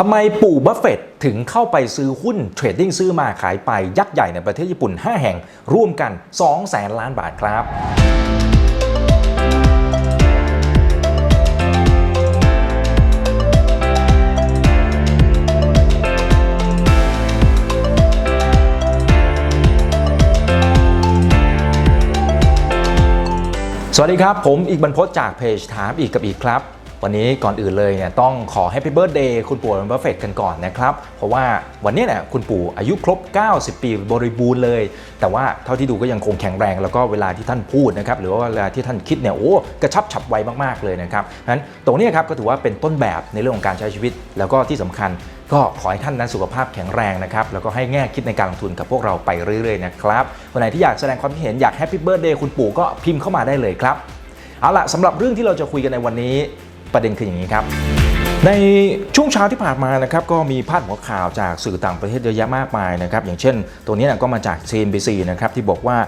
ทำไมปู่บัฟเฟต์ถึงเข้าไปซื้อหุ้นเทรดดิ้งซื้อมาขายไปยักษ์ใหญ่ในประเทศญี่ปุ่น 5 แห่งร่วมกัน 2 แสนล้านบาทครับสวัสดีครับ ผมอีกบรรพตจากเพจถามอีกกับอีกครับ วันนี้ก่อนอื่นเลยเนี่ยต้องขอ Happy Birthday คุณปู่บัฟเฟตกันก่อนนะครับ เพราะว่าวันนี้เนี่ยคุณปู่อายุครบ 90 ปีบริบูรณ์เลย แต่ว่าเท่าที่ดูก็ยังคงแข็งแรง แล้วก็เวลาที่ท่านพูดนะครับหรือว่าเวลาที่ท่านคิดเนี่ยโอ้กระชับฉับไวมากๆเลยนะครับนั้นตรงนี้ครับก็ถือว่าเป็นต้นแบบในเรื่องของการใช้ชีวิต แล้วก็ที่สำคัญก็ขอให้ท่านนั้นสุขภาพแข็งแรงนะครับ แล้วก็ให้แง่คิดในการลงทุนกับพวกเราไปเรื่อยๆนะครับคนไหนที่อยากแสดงความคิดเห็นอยากแฮปปี้เบิร์ดเดย์คุณปู่ก็พิมพ์เข้ามาได้เลยครับเอาละสำหรับเรื่องที่เราจะคุยกันในวันนี้ ประเด็นคืออย่างนี้ครับ ในช่วงเช้าที่ผ่านมานะครับก็มีพาดหัวข่าวจากสื่อต่างประเทศเยอะแยะมากมายนะครับอย่างเช่น ตัวนี้นะก็มาจาก CNBC นะครับที่บอกว่า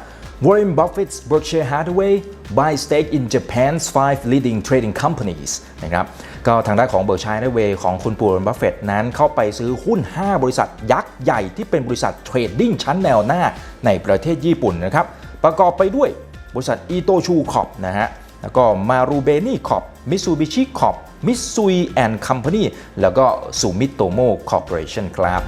Warren Buffett's Berkshire Hathaway buy stake in Japan's five leading trading companies นะครับก็ทางด้านของ Berkshire Hathaway ของคุณปู่ Warren Buffett นั้นเข้าไปซื้อหุ้น 5 บริษัทยักษ์ใหญ่ที่เป็นบริษัทเทรดดิ้งชั้นแนวหน้าในประเทศญี่ปุ่นนะครับประกอบไปด้วยบริษัทอีโตชูคอปนะฮะ แล้วก็มารูเบนี่คอปมิซูบิชิคอปมิซุยแอนด์คัมพานีแล้วก็ซูมิโตโมคอร์ปอเรชั่นครับ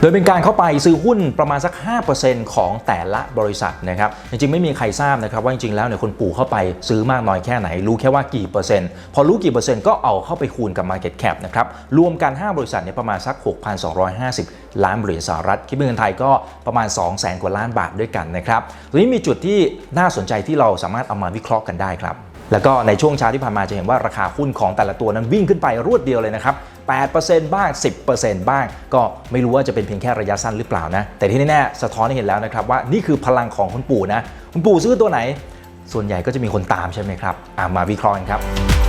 โดยเป็นการเข้าไปซื้อหุ้นประมาณสัก 5%ของแต่ละบริษัทนะครับ จริงๆ ไม่มีใครทราบนะครับว่าจริงๆ แล้วเนี่ยคนปู่เข้าไปซื้อมากน้อยแค่ไหน รู้แค่ว่ากี่เปอร์เซ็นต์ พอรู้กี่เปอร์เซ็นต์ก็เอาเข้าไปคูณกับ Market Cap นะครับ รวมกัน 5 บริษัทเนี่ยประมาณสัก 6,250 ล้านเหรียญสหรัฐ คิดเป็นเงินไทยก็ประมาณ 200,000กว่าล้านบาทด้วยกันนะครับทีนี้มีจุดที่น่าสนใจที่เราสามารถเอามาวิเคราะห์กันได้ครับ แล้วก็ในช่วงเช้าที่ผ่านมาจะเห็นว่าราคาหุ้นของแต่ละตัวนั้นวิ่งขึ้นไปรวดเดียวเลยนะครับ 8%บ้าง 10%บ้าง ก็ไม่รู้ว่าจะเป็นเพียงแค่ระยะสั้นหรือเปล่านะ แต่ที่แน่ๆสะท้อนให้เห็นแล้วนะครับว่านี่คือพลังของคุณปู่นะ คุณปู่ซื้อตัวไหน ส่วนใหญ่ก็จะมีคนตามใช่ไหมครับ อ่ามาวิเคราะห์กันครับ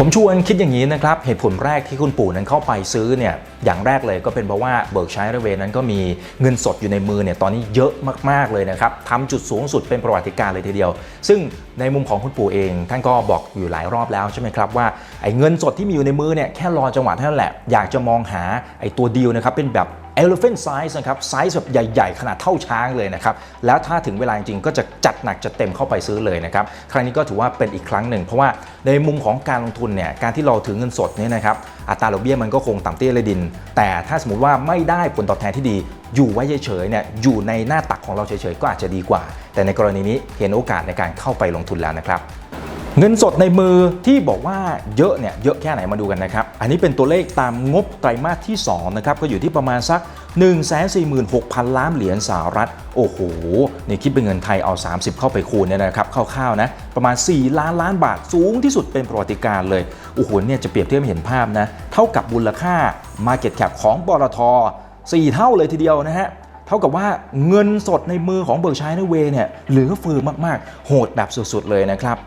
ผมชวนคิดอย่างนี้นะครับ เหตุผลแรกที่คุณปู่นั้นเข้าไปซื้อเนี่ยอย่างแรกเลยก็เป็นเพราะว่าเบิร์กชัยเรเวนั้นก็มีเงินสดอยู่ในมือเนี่ยตอนนี้เยอะมากๆเลยนะครับทำจุดสูงสุดเป็นประวัติการ์เลยทีเดียว ซึ่งในมุมของคุณปู่เอง ท่านก็บอกอยู่หลายรอบแล้วใช่ไหมครับว่าไอ้เงินสดที่มีอยู่ในมือเนี่ยแค่รอจังหวะเท่านั้นแหละอยากจะมองหาไอ้ตัวดีลนะครับเป็นแบบ elephant size นะครับไซส์แบบใหญ่ๆ ขนาดเท่าช้างเลยนะครับ แล้วถ้าถึงเวลาจริงๆ ก็จะจัดหนักจัดเต็มเข้าไปซื้อเลยนะครับ ครั้งนี้ก็ถือว่าเป็นอีกครั้งหนึ่ง เพราะว่าในมุมของการลงทุนเนี่ยการที่เราถือเงินสดเนี่ยนะครับอัตราดอกเบี้ยมันก็คงต่ำเตี้ยเลยดิน แต่ถ้าสมมติว่าไม่ได้ผลตอบแทนที่ดีอยู่ไว้เฉยๆเนี่ยอยู่ในหน้าตักของเราเฉยๆ ก็อาจจะดีกว่า แต่ในกรณีนี้เห็นโอกาสในการเข้าไปลงทุนแล้วนะครับ เงินสดในมือที่บอกว่าเยอะเนี่ยเยอะแค่ไหนมาดูกันนะครับ อันนี้เป็นตัวเลขตามงบไตรมาสที่2นะครับก็อยู่ที่ประมาณสัก 146,000 ล้านเหรียญสหรัฐ โอ้โหนี่คิดเป็นเงินไทยเอา 30 เข้าไปคูณเนี่ยนะครับคร่าวๆนะประมาณ 4 ล้านล้านบาทสูงที่สุดเป็นประวัติการเลย โอ้โหเนี่ยจะเปรียบเทียบเห็นภาพนะเท่ากับมูลค่า Market Cap ของบลท4 เท่าเลยทีเดียวนะฮะเท่ากับว่าเงินสดในมือของเบิร์กชัยนเวเนี่ยเหลือเฟือมาก ๆ โหดแบบสุด ๆ เลยนะครับ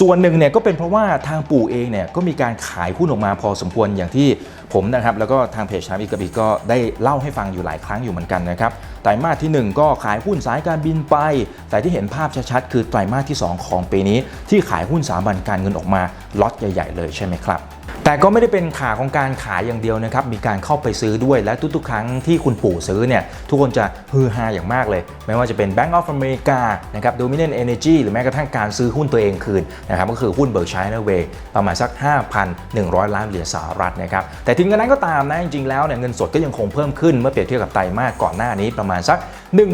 ส่วนหนึ่งเนี่ยก็เป็นเพราะว่าทางปู่เองเนี่ยก็มีการขายหุ้นออกมาพอสมควรอย่างที่ผมนะครับ แล้วก็ทางเพจชามอีกบีก็ได้เล่าให้ฟังอยู่หลายครั้งอยู่เหมือนกันนะครับไตรมาสที่ 1 ก็ขายหุ้นสายการบินไป แต่ที่เห็นภาพชัดๆคือไตรมาสที่ 2 ของปีนี้ ที่ขายหุ้นสาบันการเงินออกมาล็อตใหญ่ ๆ เลยใช่ไหมครับ แต่ก็ไม่ได้เป็นขาของการขายอย่างเดียวนะครับ มีการเข้าไปซื้อด้วยและทุกๆ ครั้งที่คุณปู่ซื้อเนี่ยทุกคนจะฮือฮาอย่างมากเลย ไม่ว่าจะเป็น Bank of America นะครับ Dominion Energy หรือแม้กระทั่งการซื้อหุ้นตัวเองคืนนะครับก็คือหุ้น Berkshire Hathaway ประมาณสัก 5,100 ล้านเหรียญสหรัฐนะครับแต่ถึงกระนั้นก็ตามนะจริงๆแล้วเนี่ยเงินสดก็ยังคงเพิ่มขึ้นเมื่อเปรียบเทียบกับไตรมาสก่อนหน้านี้ประมาณสัก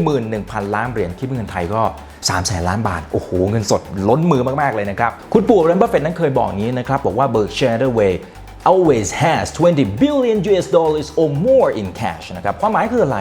11,000 ล้านเหรียญคิดเป็นเงินไทยก็ 3แสนล้านบาท โอ้โห เงินสดล้นมือมาก ๆ เลยนะครับ คุณปู่เรนบัฟเฟตนั้นเคยบอกอย่างนี้นะครับ บอกว่า Berkshire Hathaway always has 20 billion US dollars or more in cash นะครับ ความหมายคืออะไร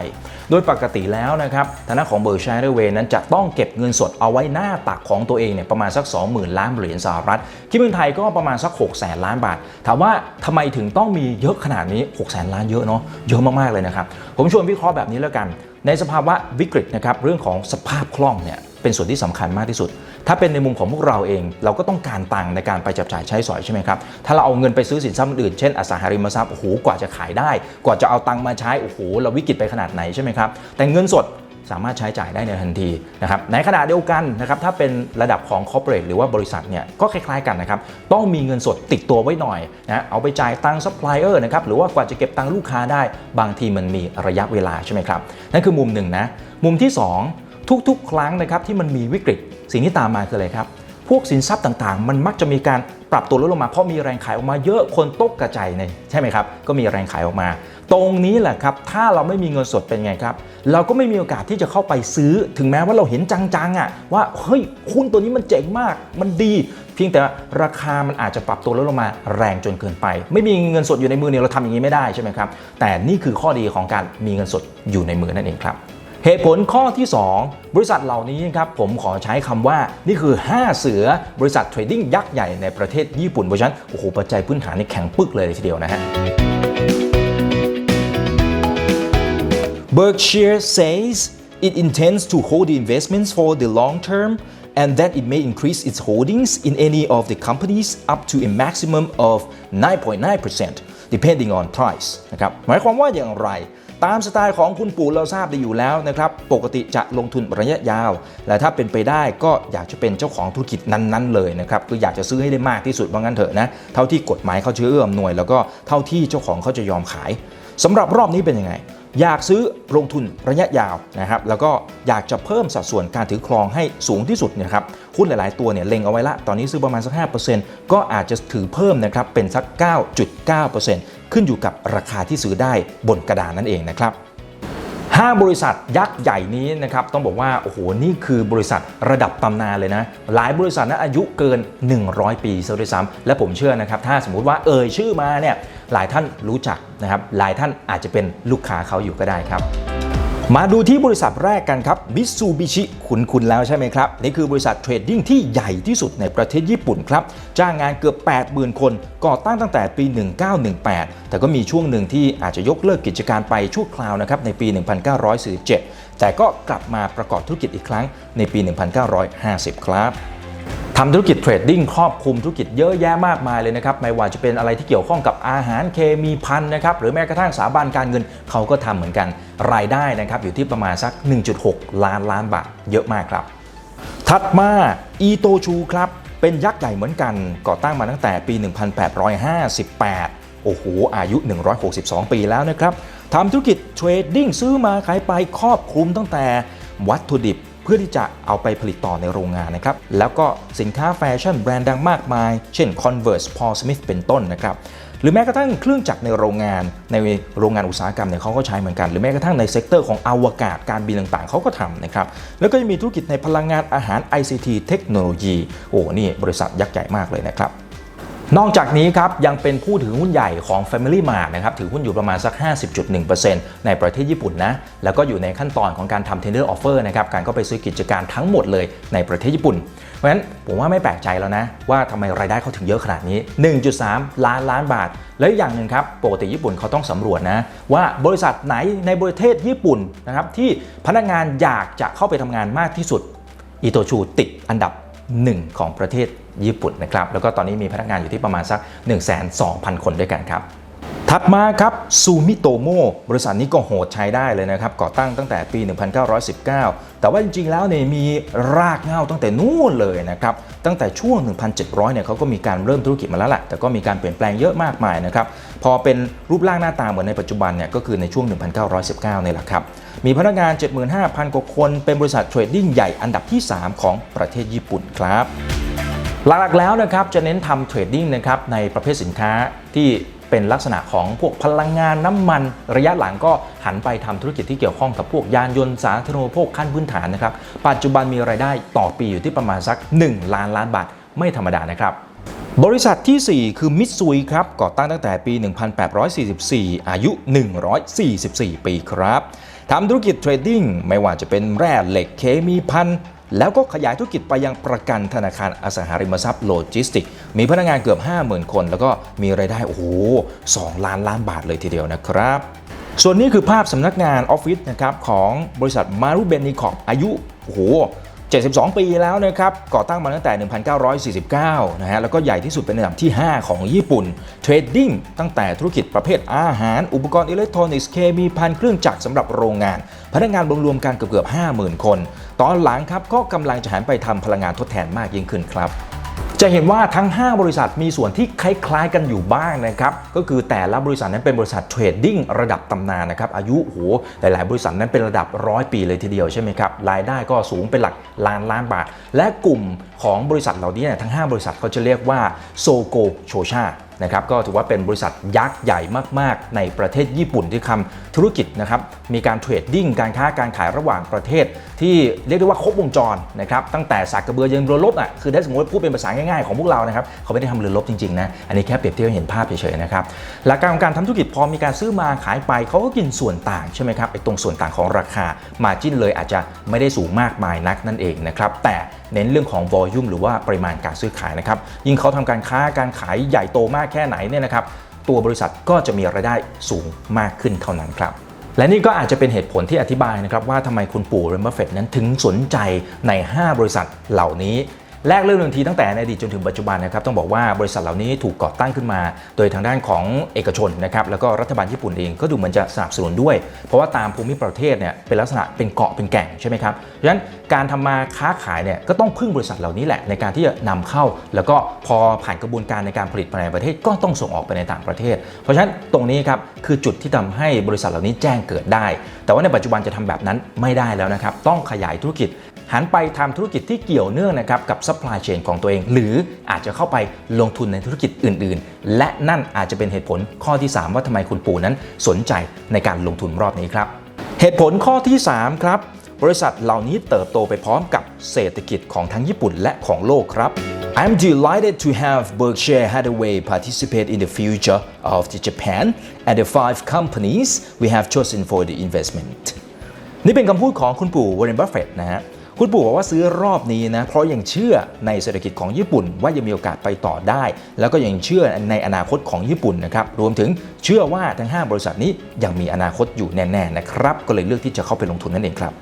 โดยปกติแล้วนะครับทางด้านของ Berkshire Hathaway นั้นจะต้องเก็บเงินสดเอาไว้หน้าตักของตัวเองเนี่ยประมาณสัก 20,000 ล้านเหรียญสหรัฐ คิดเป็นไทยก็ประมาณสัก 6 แสนล้านบาท ถามว่าทำไมถึงต้องมีเยอะขนาดนี้ 6 แสนล้านเยอะเนาะ เยอะมาก ๆ เลยนะครับ ผมชวนวิเคราะห์แบบนี้แล้วกัน ในสภาวะวิกฤตนะครับ เรื่องของสภาพคล่องเนี่ย เป็นส่วนที่สำคัญมากที่สุด ถ้าเป็นในมุมของพวกเราเอง เราก็ต้องการตังค์ในการไปจับจ่ายใช้สอยใช่ไหมครับ ถ้าเราเอาเงินไปซื้อสินทรัพย์อื่น เช่นอสังหาริมทรัพย์ โอ้โห กว่าจะขายได้ กว่าจะเอาตังค์มาใช้ โอ้โห เราวิกฤตไปขนาดไหนใช่ไหมครับ แต่เงินสดสามารถใช้จ่ายได้ในทันทีนะครับ ในขณะเดียวกันนะครับถ้าเป็นระดับของ corporate หรือว่าบริษัทเนี่ยก็คล้ายๆกันนะครับต้องมีเงินสดติดตัวไว้หน่อยนะเอาไปจ่ายตังค์ซัพพลายเออร์นะครับหรือว่ากว่าจะเก็บตังค์ลูกค้าได้ บางทีมันมีระยะเวลาใช่ไหมครับนั่นคือมุมหนึ่งนะมุมที่สอง ทุกๆ ครั้งนะครับที่มันมีวิกฤตสิ่งที่ตามมาคืออะไรครับ พวกสินทรัพย์ต่างๆ มันมักจะมีการปรับตัวลดลงมาเพราะมีแรงขายออกมาเยอะคนตกกระจายในใช่ไหมครับ ก็มีแรงขายออกมา ตรงนี้แหละครับ ถ้าเราไม่มีเงินสดเป็นไงครับ เราก็ไม่มีโอกาสที่จะเข้าไปซื้อถึงแม้ว่าเราเห็นจังๆอะว่าเฮ้ยหุ้นตัวนี้มันเจ๋งมาก มันดี เพียงแต่ราคามันอาจจะปรับตัวลดลงมาแรงจนเกินไป ไม่มีเงินสดอยู่ในมือเนี่ยเราทำอย่างนี้ไม่ได้ใช่ไหมครับแต่นี่คือข้อดีของการมีเงินสดอยู่ในมือนั่นเองครับ เหตุผลข้อที่ 2 บริษัทเหล่านี้ครับผมขอใช้คำว่านี่คือ 5 เสือบริษัทเทรดดิ้งยักษ์ใหญ่ในประเทศญี่ปุ่น เพราะฉะนั้นโอ้โหปัจจัยพื้นฐานนี่แข็งปึกเลยทีเดียวนะฮะ Berkshire says it intends to hold the investments for the long term and that it may increase its holdings in any of the companies up to a maximum of 9.9% depending on price นะครับหมายความว่าอย่างไร ตามสไตล์ของคุณปู่เราทราบดีอยู่แล้วนะครับปกติจะลงทุนระยะยาว และถ้าเป็นไปได้ก็อยากจะเป็นเจ้าของธุรกิจนั้นๆเลยนะครับคืออยากจะซื้อให้ได้มากที่สุดว่างั้นเถอะนะเท่าที่กฎหมายเขาจะเอื้ออำนวย แล้วก็เท่าที่เจ้าของเขาจะยอมขาย สำหรับรอบนี้เป็นยังไง อยากซื้อลงทุนระยะยาวนะครับ แล้วก็อยากจะเพิ่มสัดส่วนการถือครองให้สูงที่สุดเนะครับหุ้นหลาย ๆ ตัวเนี่ยเล็งเอาไว้ละ ตอนนี้ซื้อประมาณสัก 5%ก็อาจจะถือเพิ่มนะครับเป็นสัก 9.9%ขึ้นอยู่กับราคาที่ซื้อได้บนกระดานนั่นเองนะครับ 5 บริษัทยักษ์ใหญ่นี้นะครับต้องบอกว่าโอ้โหนี่คือบริษัทระดับตำนานเลยนะ หลายบริษัทนะอายุเกิน 100 ปีซะด้วยซ้ำและผมเชื่อนะครับ ถ้าสมมุติว่าเอ่ยชื่อมาเนี่ยหลายท่านรู้จักนะครับหลายท่านอาจจะเป็นลูกค้าเขาอยู่ก็ได้ครับ มาดูที่บริษัทแรกกันครับมิตซูบิชิคุณคุณแล้วใช่ไหมครับ นี่คือบริษัทเทรดดิ้งที่ใหญ่ที่สุดในประเทศญี่ปุ่นครับ จ้างงานเกือบ 80,000 คน ก่อตั้งตั้งแต่ปี 1918 แต่ก็มีช่วงหนึ่งที่อาจจะยกเลิกกิจการไปชั่วคราวนะครับในปี 1947 แต่ก็กลับมาประกอบธุรกิจอีกครั้งในปี 1950 ครับ ทำธุรกิจเทรดดิ้งครอบคลุมธุรกิจเยอะแยะมากมายเลยนะครับไม่ว่าจะเป็นอะไรที่เกี่ยวข้องกับอาหารเคมีพันนะครับหรือแม้กระทั่งสถาบันการเงินเขาก็ทำเหมือนกันรายได้นะครับอยู่ที่ประมาณสัก 1.6 ล้านล้านบาทเยอะมากครับ ถัดมาอีโตชูครับเป็นยักษ์ใหญ่เหมือนกันก่อตั้งมาตั้งแต่ปี 1858 โอ้โห อายุ 162 ปีแล้วนะครับทำธุรกิจเทรดดิ้งซื้อมาขายไปครอบคลุมตั้งแต่วัตถุดิบ พื่อที่จะเอาไปผลิตต่อในโรงงานนะครับ แล้วก็สินค้าแฟชั่นแบรนด์ดังมากมาย เช่น Converse Paul Smith เป็นต้นนะครับหรือแม้กระทั่งเครื่องจักรในโรงงานในโรงงานอุตสาหกรรมเนี่ยเขาก็ใช้เหมือนกัน หรือแม้กระทั่งในเซกเตอร์ของอวกาศการบินต่างๆ เขาก็ทำนะครับ แล้วก็จะมีธุรกิจในพลังงานอาหาร ICT เทคโนโลยีโอ้นี่บริษัทยักษ์ใหญ่มากเลยนะครับ นอกจากนี้ครับยังเป็นผู้ถือหุ้นใหญ่ของ Family Mart นะครับถือหุ้นอยู่ประมาณสัก 50.1%ในประเทศญี่ปุ่นนะแล้วก็อยู่ในขั้นตอนของการทำ tender offer นะครับการก็ไปซื้อกิจการทั้งหมดเลยในประเทศญี่ปุ่น เพราะฉะนั้นผมว่าไม่แปลกใจแล้วนะ ว่าทำไมรายได้เขาถึงเยอะขนาดนี้ 1.3 ล้านล้านบาท แล้วอย่างหนึ่งครับปกติญี่ปุ่นเขาต้องสำรวจนะว่าบริษัทไหนในประเทศญี่ปุ่นนะครับที่พนักงานอยากจะเข้าไปทำงานมากที่สุดอิโตชูติดอันดับ 1 ของประเทศญี่ปุ่นนะครับ แล้วก็ตอนนี้มีพนักงานอยู่ที่ประมาณสัก 1,200,000คนด้วยกันครับ ถัดมาครับซูมิโตโมบริษัทนี้ก็โหดใช้ได้เลยนะครับ ก่อตั้งตั้งแต่ปี 1919 แต่ว่าจริงๆ แล้วเนี่ยมีรากเหง้าตั้งแต่นู่นเลยนะครับ ตั้งแต่ช่วง 1,700 เนี่ยเขาก็มีการเริ่มธุรกิจมาแล้วแหละแต่ก็มีการเปลี่ยนแปลงเยอะมากมายนะครับ พอเป็นรูปร่างหน้าตาเหมือนในปัจจุบันเนี่ยก็คือในช่วง 1919นี่แหละครับ มีพนักงาน 75,000 กว่าคน เป็นบริษัทเทรดดิ้งใหญ่อันดับที่ 3 ของประเทศญี่ปุ่นครับ หลักๆแล้วนะครับจะเน้นทำเทรดดิ้งนะครับในประเภทสินค้าที่ เป็นลักษณะของพวกพลังงานน้ำมัน ระยะหลังก็หันไปทำธุรกิจที่เกี่ยวข้องกับพวกยานยนต์สาธารณูปโภคขั้นพื้นฐานนะครับ ปัจจุบันมีรายได้ต่อปีอยู่ที่ประมาณสัก 1 ล้านล้านบาท ไม่ธรรมดานะครับบริษัททีสี่4 คือมิตซุยครับ ก่อตั้งตั้งแต่ปี 1844 อายุ 144 ปีครับ ทำธุรกิจเทรดดิ้ง ไม่ว่าจะเป็นแร่เหล็กเคมีพัน แล้วก็ขยายธุรกิจไปยังประกันธนาคารอสังหาริมทรัพย์โลจิสติก มีพนักงานเกือบ 50,000 คน แล้วก็มีรายได้ โอ้โห2ล้านล้านบาทเลยทีเดียวนะครับ ส่วนนี้คือภาพสำนักงานออฟฟิศนะครับของบริษัทมารุเบนิคอปอายุ โอ้โห 72 ปีแล้วนะครับ ก่อตั้งมาตั้งแต่ 1949 นะฮะ แล้วก็ใหญ่ที่สุดเป็นอันดับที่ 5 ของญี่ปุ่น เทรดดิ้งตั้งแต่ธุรกิจประเภทอาหาร อุปกรณ์อิเล็กทรอนิกส์ เคมีพันเครื่องจักรสำหรับโรงงาน พนักงานรวมๆกันเกือบๆ 50,000 คน ตอนหลังครับก็กำลังจะหันไปทำพลังงานทดแทนมากยิ่งขึ้นครับ จะเห็นว่าทั้ง 5 บริษัทมีส่วนที่คล้ายๆกันอยู่บ้างนะครับ ก็คือแต่ละบริษัทนั้นเป็นบริษัทเทรดดิ้งระดับตำนานนะครับ อายุโหหลายๆ บริษัทนั้นเป็นระดับร้อยปีเลยทีเดียวใช่ไหมครับ รายได้ก็สูงเป็นหลักล้านล้านบาท และกลุ่มของบริษัทเหล่านี้ทั้ง 5 บริษัทเขาจะเรียกว่าโซโกโชชานะครับก็ถือว่าเป็นบริษัทยักษ์ใหญ่มากๆ ในประเทศญี่ปุ่นที่ทำ ธุรกิจนะครับมีการเทรดดิ้งการค้าการขายระหว่างประเทศ ที่เรียกได้ว่าครบวงจรนะครับตั้งแต่สากกระเบือยันเรือรบอะคือถ้าสมมติพูดเป็นภาษาง่ายๆของพวกเรานะครับเขาไม่ได้ทำเรือรบจริงๆนะอันนี้แค่เปรียบเทียบเห็นภาพเฉยๆนะครับหลักการของการทำธุรกิจพอมีการซื้อมาขายไปเขาก็กินส่วนต่างใช่ไหมครับไอ้ตรงส่วนต่างของราคามาจิ้นเลยอาจจะไม่ได้สูงมากมายนักนั่นเองนะครับแต่เน้นเรื่องของ volume หรือว่าปริมาณการซื้อขายนะครับยิ่งเขาทำการค้าการขายใหญ่โตมากแค่ไหนเนี่ยนะครับ ตัวบริษัทก็จะมีรายได้สูงมากขึ้นเท่านั้นครับ และนี่ก็อาจจะเป็นเหตุผลที่อธิบายนะครับว่าทำไมคุณปู่เรนบัฟเฟตนั้นถึงสนใจใน 5 บริษัทเหล่านี้ แรกเรื่องหนึ่งทีตั้งแต่ในอดีตจนถึงปัจจุบันนะครับต้องบอกว่าบริษัทเหล่านี้ถูกก่อตั้งขึ้นมา โดยทางด้านของเอกชนนะครับแล้วก็รัฐบาลญี่ปุ่นเองก็ดูเหมือนจะสนับสนุนด้วย เพราะว่าตามภูมิประเทศเนี่ยเป็นลักษณะเป็นเกาะเป็นแก่งใช่ไหมครับเพราะฉะนั้นการทำมาค้าขายเนี่ยก็ต้องพึ่งบริษัทเหล่านี้แหละในการที่จะนำเข้า แล้วก็พอผ่านกระบวนการในการผลิตภายในประเทศก็ต้องส่งออกไปในต่างประเทศ เพราะฉะนั้นตรงนี้ครับคือจุดที่ทำให้บริษัทเหล่านี้แจ้งเกิดได้ แต่ว่าในปัจจุบันจะทำแบบนั้นไม่ได้แล้วนะครับต้องขยายธุรกิจ หันไปทำธุรกิจที่เกี่ยวเนื่องนะครับกับซัพพลายเชนของตัวเอง หรืออาจจะเข้าไปลงทุนในธุรกิจอื่น ๆ และนั่นอาจจะเป็นเหตุผลข้อที่ 3 ว่าทำไมคุณปู่นั้นสนใจในการลงทุนรอบนี้ครับ เหตุผลข้อที่ 3 ครับ บริษัทเหล่านี้เติบโตไปพร้อมกับเศรษฐกิจของทั้งญี่ปุ่นและของโลกครับ I'm delighted to have Berkshire Hathaway participate in the future of the Japan and the five companies we have chosen for the investment นี่เป็นคำพูดของคุณปู่วอร์เรนบัฟเฟตต์นะฮะ คุณปู่บอกว่าซื้อรอบนี้นะเพราะยังเชื่อในเศรษฐกิจของญี่ปุ่น ว่ายังมีโอกาสไปต่อได้ แล้วก็ยังเชื่อในอนาคตของญี่ปุ่นนะครับรวมถึงเชื่อว่าทั้ง 5 บริษัทนี้ยังมีอนาคตอยู่แน่ๆนะครับก็เลยเลือกที่จะเข้าไปลงทุนนั่นเองครับ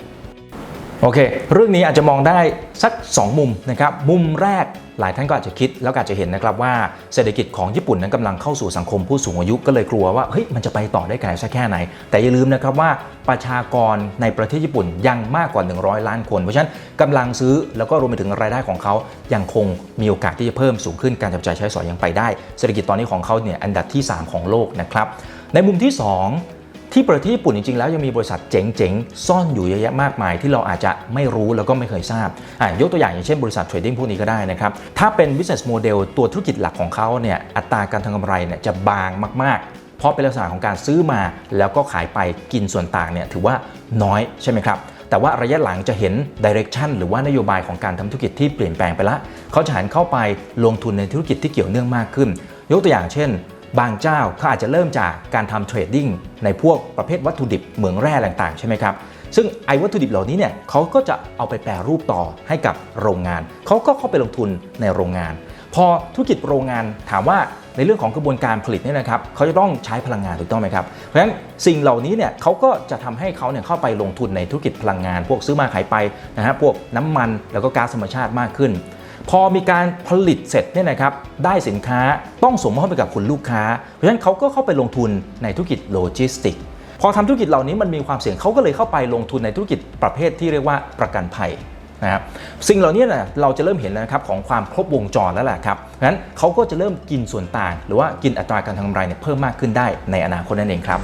โอเค เรื่องนี้อาจจะมองได้สัก 2 มุมนะครับ มุมแรกหลายท่านก็อาจจะคิดแล้วก็อาจจะเห็นนะครับว่าเศรษฐกิจของญี่ปุ่นนั้นกำลังเข้าสู่สังคมผู้สูงอายุก็เลยกลัวว่าเฮ้ยมันจะไปต่อได้ไกลสักแค่ไหน แต่อย่าลืมนะครับว่าประชากรในประเทศญี่ปุ่นยังมากกว่า 100 ล้านคน เพราะฉะนั้นกำลังซื้อแล้วก็รวมไปถึงรายได้ของเขายังคงมีโอกาสที่จะเพิ่มสูงขึ้นการจับจ่ายใช้สอยยังไปได้ เศรษฐกิจตอนนี้ของเขาเนี่ยอันดับที่ 3 ของโลกนะครับในมุมที่ 2 ที่ประเทศญี่ปุ่นจริงๆ แล้วยังมีบริษัทเจ๋งๆ ซ่อนอยู่เยอะแยะมากมาย ที่เราอาจจะไม่รู้แล้วก็ไม่เคยทราบอะยกตัวอย่างอย่างเช่นบริษัทเทรดดิ้งพวกนี้ก็ได้นะครับ ถ้าเป็น business model ตัวธุรกิจหลักของเขาเนี่ยอัตราการทำกำไรเนี่ยจะบางมากๆ เพราะเป็นลักษณะของการซื้อมา แล้วก็ขายไปกินส่วนต่างเนี่ยถือว่าน้อยใช่ไหมครับแต่ว่าระยะหลังจะเห็น direction หรือว่านโยบายของการทำธุรกิจที่เปลี่ยนแปลงไปละ เขาจะหันเข้าไปลงทุนในธุรกิจที่เกี่ยวเนื่องมากขึ้น ยกตัวอย่างเช่น บางเจ้าเขาอาจจะเริ่มจากการทำเทรดดิ้งในพวกประเภทวัตถุดิบเหมืองแร่ต่างๆใช่ไหมครับซึ่งไอ้วัตถุดิบเหล่านี้เนี่ยเขาก็จะเอาไปแปรรูปต่อให้กับโรงงาน เขาก็เข้าไปลงทุนในโรงงาน พอธุรกิจโรงงานถามว่าในเรื่องของกระบวนการผลิตเนี่ยนะครับเขาจะต้องใช้พลังงานถูกต้องไหมครับ เพราะฉะนั้นสิ่งเหล่านี้เนี่ยเขาก็จะทำให้เขาเนี่ยเข้าไปลงทุนในธุรกิจพลังงาน พวกซื้อมาขายไปนะฮะพวกน้ำมันแล้วก็ก๊าซธรรมชาติมากขึ้น พอมีการผลิตเสร็จเนี่ยนะครับได้สินค้าต้องส่งมอบไปกับคุณลูกค้า เพราะฉะนั้นเขาก็เข้าไปลงทุนในธุรกิจโลจิสติกพอทำธุรกิจเหล่านี้มันมีความเสี่ยงเขาก็เลยเข้าไปลงทุนในธุรกิจประเภทที่เรียกว่าประกันภัยนะครับสิ่งเหล่านี้นะเราจะเริ่มเห็นแล้วนะครับของความครบวงจรแล้วแหละครับเพราะฉะนั้นเขาก็จะเริ่มกินส่วนต่าง หรือว่ากินอัตราการทำกำไรเนี่ยเพิ่มมากขึ้นได้ในอนาคตนั่นเองครับ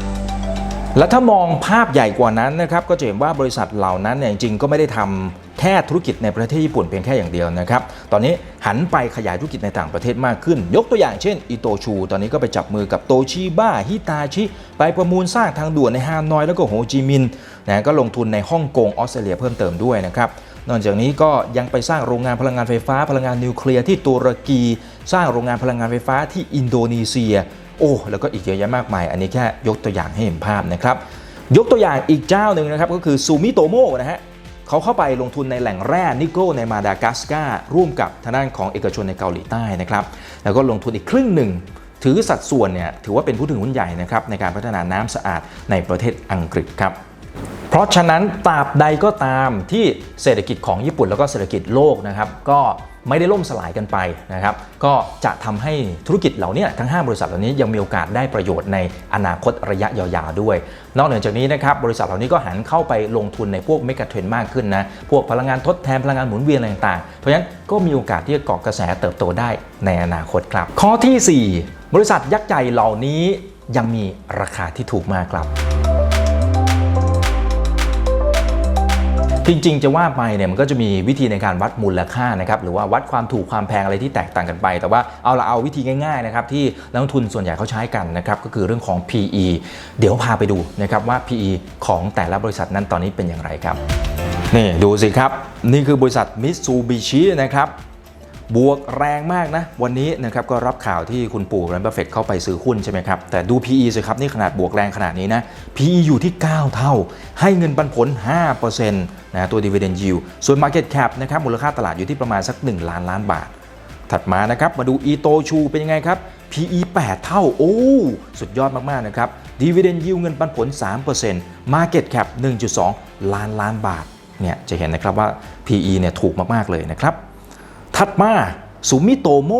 และถ้ามองภาพใหญ่กว่านั้นนะครับก็จะเห็นว่าบริษัทเหล่านั้นเนี่ยจริงๆก็ไม่ได้ทำ แค่ธุรกิจในประเทศญี่ปุ่นเพียงแค่อย่างเดียวนะครับ ตอนนี้หันไปขยายธุรกิจในต่างประเทศมากขึ้น ยกตัวอย่างเช่นอิโตชู ตอนนี้ก็ไปจับมือกับโตชิบ้าฮิตาชิ ไปประมูลสร้างทางด่วนในฮานอยแล้วก็โฮจิมินห์นะก็ลงทุนในฮ่องกงออสเตรเลียเพิ่มเติมด้วยนะครับนอกจากนี้ก็ยังไปสร้างโรงงานพลังงานไฟฟ้า พลังงานนิวเคลียร์ที่ตุรกี สร้างโรงงานพลังงานไฟฟ้าที่อินโดนีเซีย โอ้แล้วก็อีกเยอะแยะมากมาย อันนี้แค่ยกตัวอย่างให้เห็นภาพนะครับยกตัวอย่างอีกเจ้าหนึ่งนะครับก็คือซูมิโตโมนะฮะ เขาเข้าไปลงทุนในแหล่งแร่นิกเกิลในมาดากัสการ์ร่วมกับทางด้านของเอกชนในเกาหลีใต้นะครับแล้วก็ลงทุนอีกครึ่งหนึ่งถือสัดส่วนเนี่ยถือว่าเป็นผู้ถือหุ้นใหญ่นะครับในการพัฒนาน้ำสะอาดในประเทศอังกฤษครับ เพราะฉะนั้นตราบใดก็ตามที่เศรษฐกิจของญี่ปุ่นแล้วก็เศรษฐกิจโลกนะครับก็ไม่ได้ล่มสลายกันไปนะครับ ก็จะทำให้ธุรกิจเหล่านี้ทั้ง 5 บริษัทเหล่านี้ยังมีโอกาสได้ประโยชน์ในอนาคตระยะยาวๆด้วย นอกเหนือจากนี้นะครับบริษัทเหล่านี้ก็หันเข้าไปลงทุนในพวกเมกะเทรนด์มากขึ้นนะพวกพลังงานทดแทนพลังงานหมุนเวียนอะไรต่างๆ เพราะฉะนั้นก็มีโอกาสที่จะเกาะกระแสเติบโตได้ในอนาคตครับ ข้อทีสี่4 บริษัทยักษ์ใหญ่เหล่านี้ยังมีราคาที่ถูกมากครับ จริงๆ จะว่าไปเนี่ยมันก็จะมีวิธีในการวัดมูลค่านะครับหรือว่าวัดความถูกความแพงอะไรที่แตกต่างกันไป แต่ว่าเอาละเอาวิธีง่ายๆนะครับที่นักลงทุนส่วนใหญ่เขาใช้กันนะครับก็คือเรื่องของ PE เดี๋ยวพาไปดูนะครับว่า PE ของแต่ละบริษัทนั้นตอนนี้เป็นอย่างไรครับนี่ดูสิครับ นี่คือบริษัทมิตซูบิชินะครับ บวกแรงมากนะ วันนี้นะครับก็รับข่าวที่คุณปู่รันบัฟเฟตเข้าไปซื้อหุ้นใช่ไหมครับ แต่ดู PE สิครับ นี่ขนาดบวกแรงขนาดนี้นะ PE อยู่ที่ 9 เท่า ให้เงินปันผล 5%นะตัว dividend yield ส่วน market cap นะครับมูลค่าตลาดอยู่ที่ประมาณสัก 1 ล้านล้านบาท ถัดมานะครับ มาดูอีโตชูเป็นยังไงครับ PE 8 เท่า โอ้ สุดยอดมาก ๆ นะครับ Dividend yield เงินปันผล 3% Market cap 1.2 ล้านล้านบาทเนี่ยจะเห็นนะครับว่า PE เนี่ยถูกมากๆเลยนะครับ ถัดมาซูมิโตโม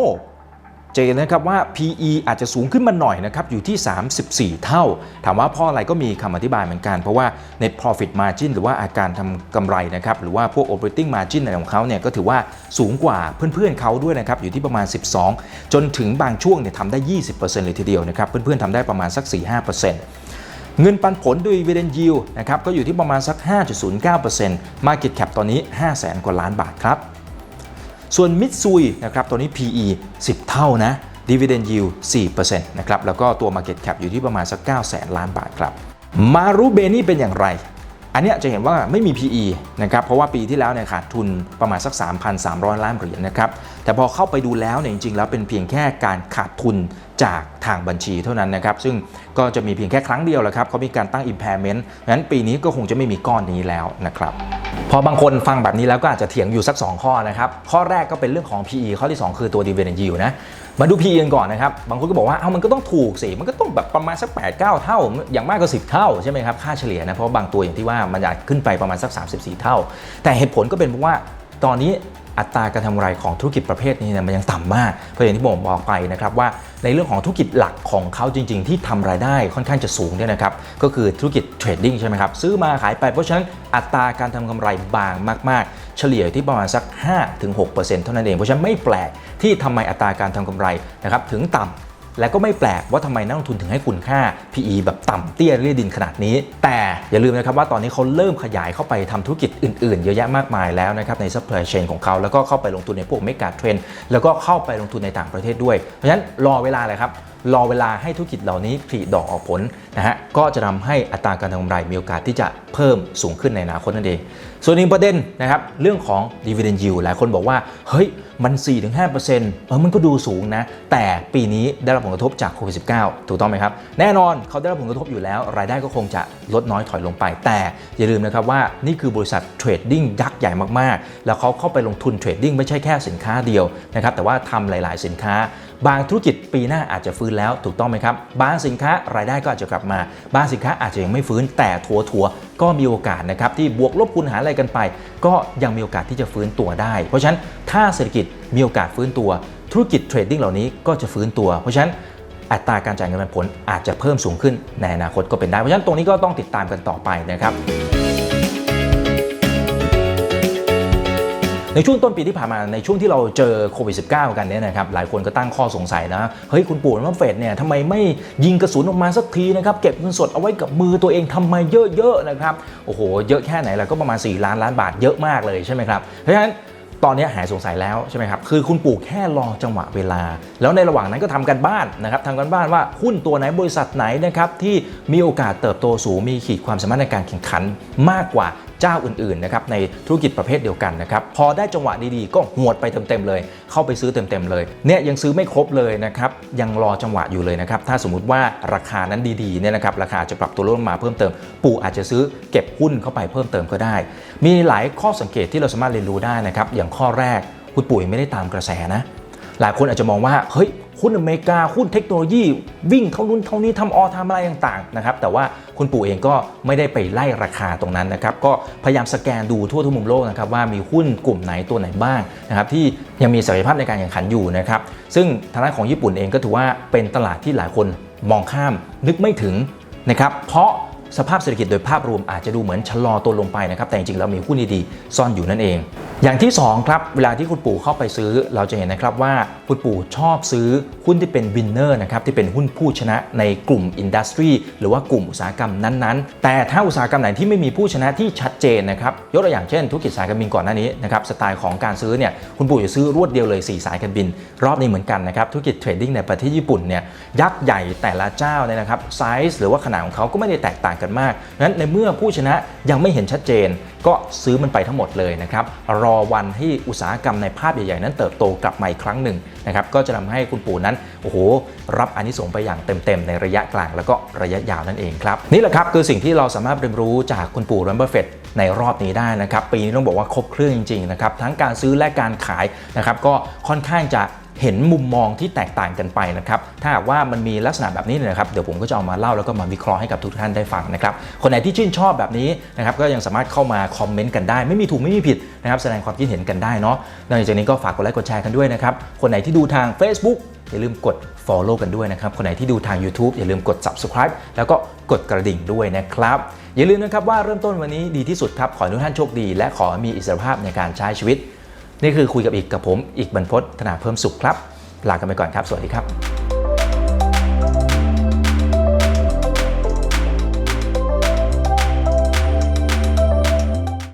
เจนนะครับว่า PE อาจจะสูงขึ้นมาหน่อยนะครับอยู่ที่ 34 เท่า ถามว่าเพราะอะไรก็มีคำอธิบายเหมือนกัน เพราะว่า net profit margin หรือว่าอาการทำกำไรนะครับหรือว่าพวก operating margin อะไรของเขาเนี่ยก็ถือว่าสูงกว่าเพื่อนๆเขาด้วยนะครับอยู่ที่ประมาณ 12 จนถึงบางช่วงเนี่ยทำได้ 20%เลยทีเดียวนะครับเพื่อนๆทำได้ประมาณสัก 4-5%เงินปันผลด้วย dividend yield นะครับก็อยู่ที่ประมาณสัก 5.09% market cap ตอนนี้ 500,000 กว่าล้านบาทครับ ส่วนมิตซุยนะครับตัวนี้ PE 10 เท่านะ Dividend Yield 4%นะครับแล้วก็ตัว Market Cap อยู่ที่ประมาณสัก9แสนล้านบาทครับมารูเบนี่เป็นอย่างไร อันนี้จะเห็นว่าไม่มี PE นะครับเพราะว่าปีที่แล้วเนี่ยขาดทุนประมาณสัก 3,300 ล้านเหรียญนะครับแต่พอเข้าไปดูแล้วเนี่ยจริงๆ แล้วเป็นเพียงแค่การขาดทุนจากทางบัญชีเท่านั้นนะครับ ซึ่งก็จะมีเพียงแค่ครั้งเดียวแหละครับเขามีการตั้ง impairment งั้นปีนี้ก็คงจะไม่มีก้อนนี้แล้วนะครับพอบางคนฟังแบบนี้แล้วก็อาจจะเถียงอยู่สัก 2 ข้อนะครับ ข้อแรกก็เป็นเรื่องของ PE ข้อที่ 2 คือตัว dividend yield นะ มาดู PE กันก่อนนะครับ บางคนก็บอกว่า เอามันก็ต้องถูกสิ มันก็ต้องแบบประมาณสัก 8 9 เท่า อย่างมากก็ 10 เท่าใช่ไหมครับ ค่าเฉลี่ยนะ เพราะบางตัวอย่างที่ว่ามันอาจขึ้นไปประมาณสัก 34 เท่า แต่เหตุผลก็เป็นเพราะว่าตอนนี้ อัตราการทำกำไรของธุรกิจประเภทนี้เนี่ยมันยังต่ำมากเพราะอย่างที่ผมบอกไปนะครับว่าในเรื่องของธุรกิจหลักของเขาจริง ๆ ที่ทำรายได้ค่อนข้างจะสูงเนี่ยนะครับก็คือธุรกิจเทรดดิ้งใช่ไหมครับซื้อมาขายไปเพราะฉะนั้นอัตราการทำกำไรบางมาก ๆ เฉลี่ยที่ประมาณสัก 5-6%เท่านั้นเองเพราะฉะนั้นไม่แปลกที่ทำไมอัตราการทำกำไรนะครับถึงต่ำ และก็ไม่แปลกว่าทำไมนักลงทุนถึงให้คุณค่า PE แบบต่ำเตี้ยเรียดินขนาดนี้ แต่อย่าลืมนะครับว่าตอนนี้เขาเริ่มขยายเข้าไปทำธุรกิจอื่นๆ เยอะแยะมากมายแล้วนะครับในซัพพลายเชนของเขาแล้วก็เข้าไปลงทุนในพวกเมกาเทรนแล้วก็เข้าไปลงทุนในต่างประเทศด้วย เพราะฉะนั้นรอเวลาเลยครับ รอเวลาให้ธุรกิจเหล่านี้ผลิดอกออกผลนะฮะก็จะทำให้อัตราการทำกำไรมีโอกาสที่จะเพิ่มสูงขึ้นในอนาคตนั่นเอง ส่วนอีกประเด็นนะครับเรื่องของ dividend yield หลายคนบอกว่า เฮ้ย มัน 4-5%เออมันก็ดูสูงนะ แต่ปีนี้ได้รับผลกระทบจากโควิด -19 ถูกต้องไหมครับ แน่นอนเขาได้รับผลกระทบอยู่แล้ว รายได้ก็คงจะลดน้อยถอยลงไป แต่อย่าลืมนะครับว่านี่คือบริษัทเทรดดิ้งยักษ์ใหญ่มากๆ แล้วเขาเข้าไปลงทุนเทรดดิ้งไม่ใช่แค่สินค้าเดียวนะครับแต่ว่าทำหลาย ๆ สินค้า บางธุรกิจปีหน้าอาจจะฟื้นแล้วถูกต้องไหมครับ บางสินค้ารายได้ก็อาจจะกลับมา บางสินค้าอาจจะยังไม่ฟื้นแต่ถัวถัวๆก็มีโอกาสนะครับที่บวกลบคูณหารอะไรกันไป ก็ยังมีโอกาสที่จะฟื้นตัวได้ เพราะฉะนั้นถ้าเศรษฐกิจมีโอกาสฟื้นตัว ธุรกิจเทรดดิ้งเหล่านี้ก็จะฟื้นตัว เพราะฉะนั้นอัตราการจ่ายเงินปันผลอาจจะเพิ่มสูงขึ้นในอนาคตก็เป็นได้ เพราะฉะนั้นตรงนี้ก็ต้องติดตามกันต่อไปนะครับ ในช่วงต้นปีที่ผ่านมาในช่วงที่เราเจอโควิด -19 กันเนี่ยนะครับหลายคนก็ตั้งข้อสงสัยนะเฮ้ยคุณปู่ว่าเฟดเนี่ยทำไมไม่ยิงกระสุนออกมาสักทีนะครับเก็บเงินสดเอาไว้กับมือตัวเองทำไมเยอะๆนะครับโอ้โหเยอะแค่ไหนแล้วก็ประมาณ 4 ล้านล้านบาทเยอะมากเลยใช่ไหมครับเพราะฉะนั้นตอนนี้หายสงสัยแล้วใช่ไหมครับ คือคุณปู่แค่รอจังหวะเวลา แล้วในระหว่างนั้นก็ทำกันบ้านนะครับทำกันบ้านว่าหุ้นตัวไหนบริษัทไหนนะครับที่มีโอกาสเติบโตสูง มีขีดความสามารถในการแข่งขันมากกว่า เจ้าอื่นๆนะครับในธุรกิจประเภทเดียวกันนะครับพอได้จังหวะดีๆ ก็หวดไปเต็มๆเลย เข้าไปซื้อเต็มๆเลยเนี่ยยังซื้อไม่ครบเลยนะครับยังรอจังหวะอยู่เลยนะครับถ้าสมมุติว่าราคานั้นดีๆเนี่ยนะครับราคาจะปรับตัวลดมาเพิ่มเติม ปู่อาจจะซื้อเก็บหุ้นเข้าไปเพิ่มเติมก็ได้ มีหลายข้อสังเกตที่เราสามารถเรียนรู้ได้นะครับอย่างข้อแรกคุณปู่ยังไม่ได้ตามกระแสนะหลายคนอาจจะมองว่าเฮ้ย หุ้นอเมริกาหุ้นเทคโนโลยี วิ่งเท่านู้นเท่านี้ทำออทำอะไรต่างๆนะครับแต่ว่าคุณปู่เองก็ไม่ได้ไปไล่ราคาตรงนั้นนะครับก็พยายามสแกนดูทั่วทุกมุมโลกนะครับว่ามีหุ้นกลุ่มไหนตัวไหนบ้างนะครับที่ยังมีศักยภาพในการแข่งขันอยู่นะครับซึ่งทางด้านของญี่ปุ่นเองก็ถือว่าเป็นตลาดที่หลายคนมองข้ามนึกไม่ถึงนะครับเพราะ สภาพเศรษฐกิจโดยภาพรวมอาจจะดูเหมือนชะลอตัวลงไปนะครับ แต่จริงๆแล้วมีหุ้นดีๆซ่อนอยู่นั่นเอง อย่างที่ 2 ครับ เวลาที่คุณปู่เข้าไปซื้อ เราจะเห็นนะครับว่าคุณปู่ชอบซื้อหุ้นที่เป็นวินเนอร์นะครับที่เป็นหุ้นผู้ชนะในกลุ่มอินดัสทรีหรือว่ากลุ่มอุตสาหกรรมนั้นๆ แต่ถ้าอุตสาหกรรมไหนที่ไม่มีผู้ชนะที่ชัดเจนนะครับยกตัวอย่างเช่นธุรกิจสายการบินก่อนหน้านี้นะครับสไตล์ของการซื้อเนี่ยคุณปู่จะซื้อรวดเดียวเลย 4 สายการบิน รอบนี้เหมือนกันนะครับธุรกิจเทรดดิ้งในประเทศญี่ปุ่นเนี่ยยักษ์ใหญ่แต่ละเจ้าเนี่ยนะครับไซส์หรือว่าขนาดของเขาก็ไม่ได้แตกต่างกันมากนั้นในเมื่อผู้ชนะยังไม่เห็นชัดเจน ก็ซื้อมันไปทั้งหมดเลยนะครับรอวันให้อุตสาหกรรมในภาพใหญ่ๆนั้นเติบโตกลับมาอีกครั้งหนึ่งนะครับก็จะทำให้คุณปู่นั้นโอ้โหรับอานิสงส์ไปอย่างเต็มๆ ในระยะกลางแล้วก็ระยะยาวนั่นเองครับนี่แหละครับคือสิ่งที่เราสามารถเรียนรู้จากคุณปู่รัมเบอร์เฟตในรอบนี้ได้นะครับปีนี้ต้องบอกว่าครบเครื่องจริงๆนะครับทั้งการซื้อและการขายนะครับก็ค่อนข้างจะ เห็นมุมมองที่แตกต่างกันไปนะครับ ถ้าหากว่ามันมีลักษณะแบบนี้นะครับ เดี๋ยวผมก็จะเอามาเล่าแล้วก็มาวิเคราะห์ให้กับทุกท่านได้ฟังนะครับ คนไหนที่ชื่นชอบแบบนี้นะครับ ก็ยังสามารถเข้ามาคอมเมนต์กันได้ ไม่มีถูกไม่มีผิดนะครับ แสดงความคิดเห็นกันได้เนาะนอกจากนี้ก็ฝากกดไลค์กดแชร์กันด้วยนะครับ คนไหนที่ดูทาง Facebook อย่าลืมกด Follow กันด้วยนะครับ คนไหนที่ดูทาง YouTube อย่าลืมกด Subscribe แล้วก็กดกระดิ่งด้วยนะครับ อย่าลืมนะครับว่าเริ่มต้นวันนี้ดีที่สุดครับ ขอให้ทุกท่านโชคดี และขอมีอิสรภาพในการใช้ชีวิต นี่คือคุยกับอีกกับผมอีกบรรพตธนาเพิ่มสุขครับ ลากันไปก่อนครับ สวัสดีครับ